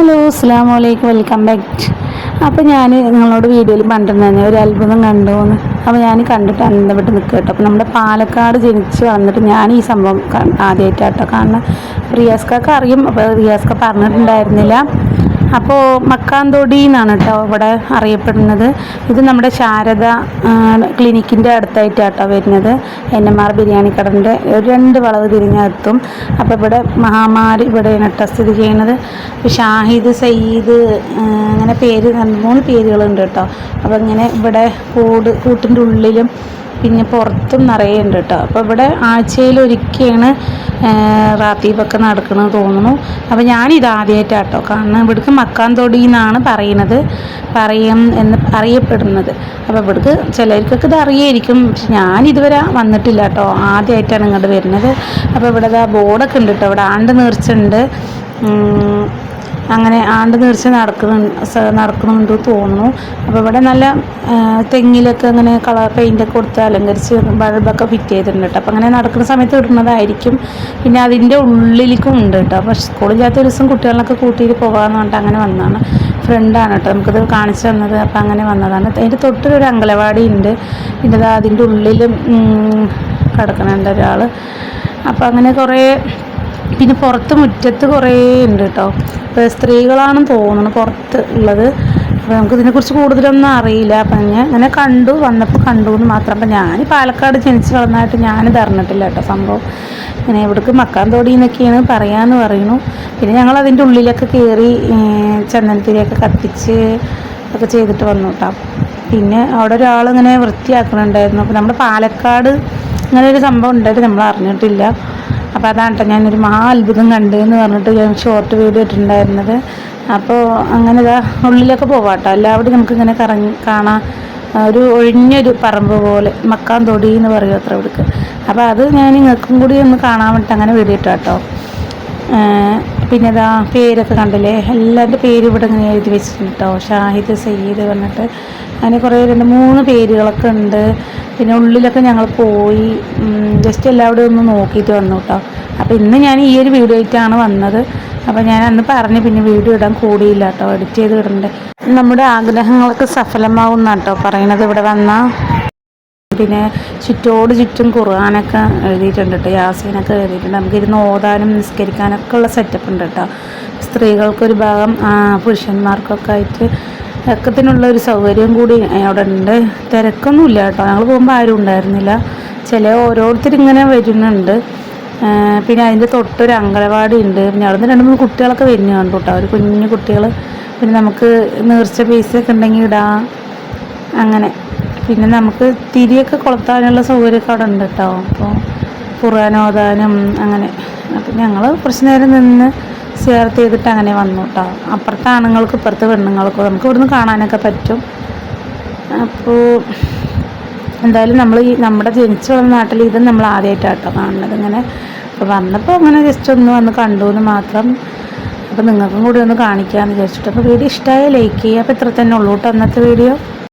അസ്സാം വലൈക്കും welcome back. അപ്പോൾ ഞാൻ നിങ്ങളോട് വീഡിയോയിൽ പണ്ടുതന്നെ ഒരു അത്ഭുതം കണ്ടു എന്ന് അപ്പോൾ ഞാൻ കണ്ടിട്ട് അന്തപ്പെട്ട് നിൽക്കുക കേട്ടോ. അപ്പോൾ നമ്മുടെ പാലക്കാട് ജനിച്ച് വന്നിട്ട് ഞാൻ ഈ സംഭവം ആദ്യമായിട്ടാട്ടോ കാരണം റിയാസ്ക്കൊക്കെ അറിയും അപ്പോൾ റിയാസ്ക പറഞ്ഞിട്ടുണ്ടായിരുന്നില്ല. അപ്പോൾ മക്കാന്തോടി എന്നാണ് കേട്ടോ ഇവിടെ അറിയപ്പെടുന്നത്. ഇത് നമ്മുടെ ശാരദ ക്ലിനിക്കിന്റെ അടുത്തായിട്ടാട്ടോ വരുന്നത്. എൻ എം ആർ ബിരിയാണി കടന്റെ ഒരു രണ്ട് വളവ് തിരിഞ്ഞെത്തും അപ്പോൾ ഇവിടെ മഹാമാരി ഇവിടെയാണ് കേട്ടോ സ്ഥിതി ചെയ്യുന്നത്. ഷാഹിദ് സയ്യിദ് അങ്ങനെ പേര് മൂന്ന് പേരുകളുണ്ട് കേട്ടോ. അപ്പോൾ ഇങ്ങനെ ഇവിടെ കൂട് കൂട്ടിന്റെ ഉള്ളിലും പിന്നെ പുറത്തും നിറയെ ഉണ്ട് കേട്ടോ. അപ്പോൾ ഇവിടെ ആഴ്ചയിൽ ഒരിക്കലാണ് റാത്തീബൊക്കെ നടക്കുന്നത് തോന്നുന്നു. അപ്പോൾ ഞാനിത് ആദ്യമായിട്ടാട്ടോ കാരണം ഇവിടേക്ക് മക്കാന്തോടി എന്നാണ് പറയുന്നത്. പറയും എന്ന് അറിയപ്പെടുന്നത്. അപ്പോൾ ഇവിടേക്ക് ചിലർക്കൊക്കെ ഇത് അറിയായിരിക്കും. പക്ഷെ ഞാനിതുവരെ വന്നിട്ടില്ല കേട്ടോ. ആദ്യമായിട്ടാണ് ഇങ്ങോട്ട് വരുന്നത്. അപ്പോൾ ഇവിടെ ബോർഡൊക്കെ ഉണ്ട് കേട്ടോ. ഇവിടെ ആണ്ട് നേർച്ചുണ്ട് അങ്ങനെ ആണ്ട് നേർച്ച നടക്കുന്നുണ്ട് നടക്കുന്നുണ്ട് തോന്നുന്നു. അപ്പോൾ ഇവിടെ നല്ല തെങ്ങിലൊക്കെ അങ്ങനെ കളർ പെയിന്റൊക്കെ കൊടുത്ത് അലങ്കരിച്ച് ബൾബൊക്കെ ഫിറ്റ് ചെയ്തിട്ടുണ്ട് അപ്പോൾ അങ്ങനെ നടക്കുന്ന സമയത്ത് ഇടുന്നതായിരിക്കും. പിന്നെ അതിന്റെ ഉള്ളിലേക്കും ഉണ്ട് കേട്ടോ. അപ്പോൾ സ്കൂളില്ലാത്ത ദിവസം കുട്ടികളൊക്കെ കൂട്ടിയിട്ട് പോകാമെന്ന് പറഞ്ഞിട്ട് അങ്ങനെ വന്നതാണ്. ഫ്രണ്ടാണ് കേട്ടോ. നമുക്കത് കാണിച്ചു തന്നത്. അപ്പോൾ അങ്ങനെ വന്നതാണ്. അതിന്റെ തൊട്ടൊരു അങ്കലവാടി ഉണ്ട്. പിന്നെ അതിന്റെ ഉള്ളിലും കിടക്കണുണ്ട് ഒരാൾ അപ്പോൾ അങ്ങനെ കുറേ പിന്നെ പുറത്ത് മുറ്റത്ത് കുറേ ഉണ്ട് കേട്ടോ. ഇപ്പോൾ സ്ത്രീകളാണെന്ന് തോന്നുന്നു പുറത്ത് ഉള്ളത്. അപ്പോൾ നമുക്ക് ഇതിനെക്കുറിച്ച് കൂടുതലൊന്നും അറിയില്ല. അപ്പം ഞാൻ അങ്ങനെ കണ്ടു വന്നപ്പോൾ കണ്ടു എന്ന് മാത്രം. അപ്പം ഞാൻ പാലക്കാട് ജനിച്ച് വളർന്നായിട്ട് ഞാനിത് അറിഞ്ഞിട്ടില്ല കേട്ടോ സംഭവം. ഇങ്ങനെ ഇവിടേക്ക് മക്കാന്തോടി എന്നൊക്കെയാണ് പറയാമെന്ന് പറയുന്നു. പിന്നെ ഞങ്ങൾ അതിന്റെ ഉള്ളിലൊക്കെ കയറി ചന്ദനത്തിരിയൊക്കെ കത്തിച്ച് ഒക്കെ ചെയ്തിട്ട് വന്നു കേട്ടോ. പിന്നെ അവിടെ ഒരാൾ ഇങ്ങനെ വൃത്തിയാക്കുന്നുണ്ടായിരുന്നു അപ്പോൾ നമ്മുടെ പാലക്കാട് ഇങ്ങനെ ഒരു സംഭവം ഉണ്ടായിട്ട് നമ്മൾ അറിഞ്ഞിട്ടില്ല. അപ്പോൾ അതാണ് കേട്ടോ ഞാനൊരു മഹാ അത്ഭുതം എന്ന് പറഞ്ഞിട്ട് ഞാൻ ഷോർട്ട് വീഡിയോ ഇട്ടിട്ടുണ്ടായിരുന്നത്. അപ്പോൾ അങ്ങനെ ഇതാ ഉള്ളിലൊക്കെ പോവാട്ടോ. കേട്ടോ എല്ലാവിടെയും നമുക്ക് ഇങ്ങനെ കറങ്ങി കാണാം. ഒരു ഒഴിഞ്ഞൊരു പറമ്പ് പോലെ മക്കാൻ തൊടി എന്ന് പറയും അത്ര ഇവിടേക്ക്. അപ്പോൾ അത് ഞാൻ നിങ്ങൾക്കും കൂടി ഒന്ന് കാണാൻ വേണ്ടിയിട്ട് അങ്ങനെ വീഡിയോ ഇട്ടോ കേട്ടോ പിന്നെ ഇതാ പേരൊക്കെ കണ്ടില്ലേ? എല്ലാവരുടെ പേര് ഇവിടെ ഇങ്ങനെ എഴുതി വെച്ചിട്ടുണ്ട് കേട്ടോ ഷാഹിദ് സയ്യിദ് പറഞ്ഞിട്ട്. അങ്ങനെ കുറേ രണ്ട് മൂന്ന് പേരുകളൊക്കെ ഉണ്ട്. പിന്നെ ഉള്ളിലൊക്കെ ഞങ്ങൾ പോയി ജസ്റ്റ് എല്ലാവരും ഒന്ന് നോക്കിയിട്ട് വന്നു കേട്ടോ അപ്പോൾ ഇന്ന് ഞാൻ ഈ ഒരു വീഡിയോ ആയിട്ടാണ് വന്നത്. അപ്പോൾ ഞാൻ അന്ന് പറഞ്ഞ് പിന്നെ വീഡിയോ ഇടാൻ കൂടിയില്ല കേട്ടോ എഡിറ്റ് ചെയ്ത് ഇടണ്ടേ. നമ്മുടെ ആഗ്രഹങ്ങളൊക്കെ സഫലമാവുന്ന കേട്ടോ പറയണത് ഇവിടെ വന്നാൽ പിന്നെ ചുറ്റോട് ചുറ്റും ഖുർആാനൊക്കെ എഴുതിയിട്ടുണ്ട് കേട്ടോ യാസീനൊക്കെ എഴുതിയിട്ടുണ്ട്. നമുക്ക് ഇരുന്ന് ഓതാനും നിസ്കരിക്കാനൊക്കെ ഉള്ള സെറ്റപ്പ് ഉണ്ട് കേട്ടോ. സ്ത്രീകൾക്കൊരു ഭാഗം പുരുഷന്മാർക്കൊക്കെ ആയിട്ട് ഒക്കത്തിനുള്ള ഒരു സൗകര്യം കൂടി അവിടെ ഉണ്ട്. തിരക്കൊന്നുമില്ല കേട്ടോ. ഞങ്ങൾ പോകുമ്പോൾ ആരും ഉണ്ടായിരുന്നില്ല. ചില ഓരോരുത്തർ ഇങ്ങനെ വരുന്നുണ്ട്. പിന്നെ അതിന്റെ തൊട്ടൊരു അങ്കണവാടി ഉണ്ട്. പിന്നെ അവിടെ നിന്ന് രണ്ട് മൂന്ന് കുട്ടികളൊക്കെ വരുന്നു കണ്ടു കേട്ടോ. ഒരു കുഞ്ഞു കുട്ടികൾ പിന്നെ നമുക്ക് നേർച്ച പൈസയൊക്കെ ഉണ്ടെങ്കിൽ ഇടാം. അങ്ങനെ. പിന്നെ നമുക്ക് തിരിയൊക്കെ കൊളുത്താനുള്ള സൗകര്യമൊക്കെ അവിടെ ഉണ്ട് കേട്ടോ അപ്പോൾ ഖുർആൻ അങ്ങനെ. അപ്പം ഞങ്ങൾ കുറച്ച് നേരം നിന്ന് ചേർത്ത് ചെയ്തിട്ട് അങ്ങനെ വന്നു കേട്ടോ അപ്പുറത്തെ ആണുങ്ങൾക്ക് ഇപ്പുറത്തെ പെണ്ണുങ്ങൾക്കും നമുക്ക് ഇവിടുന്ന് കാണാനൊക്കെ പറ്റും. അപ്പോൾ എന്തായാലും നമ്മൾ ഈ നമ്മുടെ ജനിച്ചു വന്ന നാട്ടിൽ ഇത് നമ്മൾ ആദ്യമായിട്ടാട്ടോ കാണുന്നത്. ഇങ്ങനെ അപ്പോൾ വന്നപ്പോൾ അങ്ങനെ ജസ്റ്റ് ഒന്ന് വന്ന് കണ്ടു എന്ന് മാത്രം. അപ്പോൾ നിങ്ങൾക്കും കൂടി ഒന്ന് കാണിക്കാമെന്ന് വിചാരിച്ചിട്ട്. അപ്പോൾ വീഡിയോ ഇഷ്ടമായ ലൈക്ക് ചെയ്യുക അപ്പോൾ ഇത്ര തന്നെ ഉള്ളൂ കേട്ടോ അന്നത്തെ വീഡിയോ.